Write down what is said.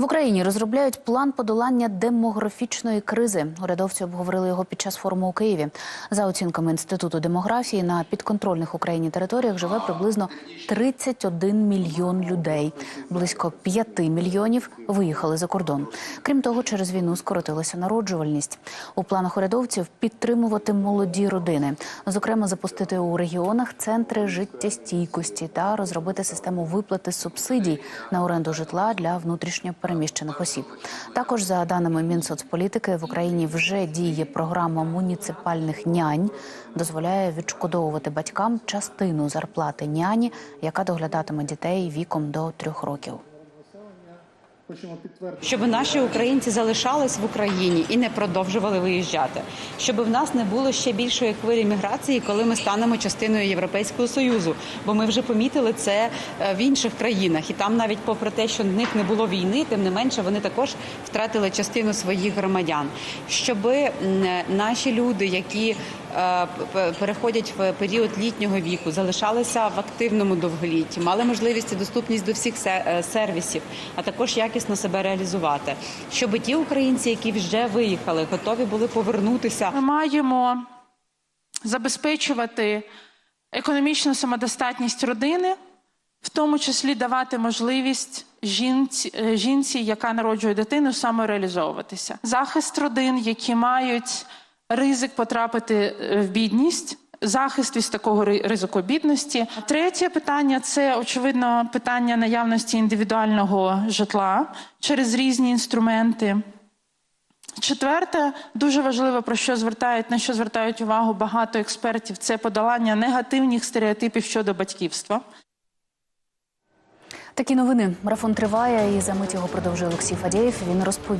В Україні розробляють план подолання демографічної кризи. Урядовці обговорили його під час форуму у Києві. За оцінками інституту демографії, на підконтрольних Україні територіях живе приблизно 31 мільйон людей. Близько 5 мільйонів виїхали за кордон. Крім того, через війну скоротилася народжувальність. У планах урядовців підтримувати молоді родини, зокрема, запустити у регіонах центри життєстійкості та розробити систему виплати субсидій на оренду житла для внутрішньо переміщених осіб. Також за даними Мінсоцполітики в Україні вже діє програма муніципальних нянь, дозволяє відшкодовувати батькам частину зарплати няні, яка доглядатиме дітей віком до трьох років. Щоб наші українці залишались в Україні і не продовжували виїжджати, щоб в нас не було ще більшої хвилі міграції, коли ми станемо частиною Європейського союзу. Бо ми вже помітили це е, в інших країнах, і там, навіть попри те, що в них не було війни, тим не менше вони також втратили частину своїх громадян. Щоб наші люди, які е, переходять в період літнього віку, залишалися в активному довголітті, мали можливість і доступність до всіх е, сервісів, а також якісно себе реалізувати. Щоб ті українці, які вже виїхали, готові були повернутися Ми маємо забезпечувати економічну самодостатність родини, в тому числі давати можливість жінці, е, жінці яка народжує дитину, самореалізовуватися. Захист родин, які мають ризик потрапити е, в бідність. Захист від такого ризику бідності. Третє питання це очевидно питання наявності індивідуального житла через різні інструменти. Четверте, дуже важливо про що звертають на що звертають увагу багато експертів. Це подолання негативних стереотипів щодо батьківства. Такі новини. Марафон триває і за мить його продовжує Олексій Фадєєв. Він розповів.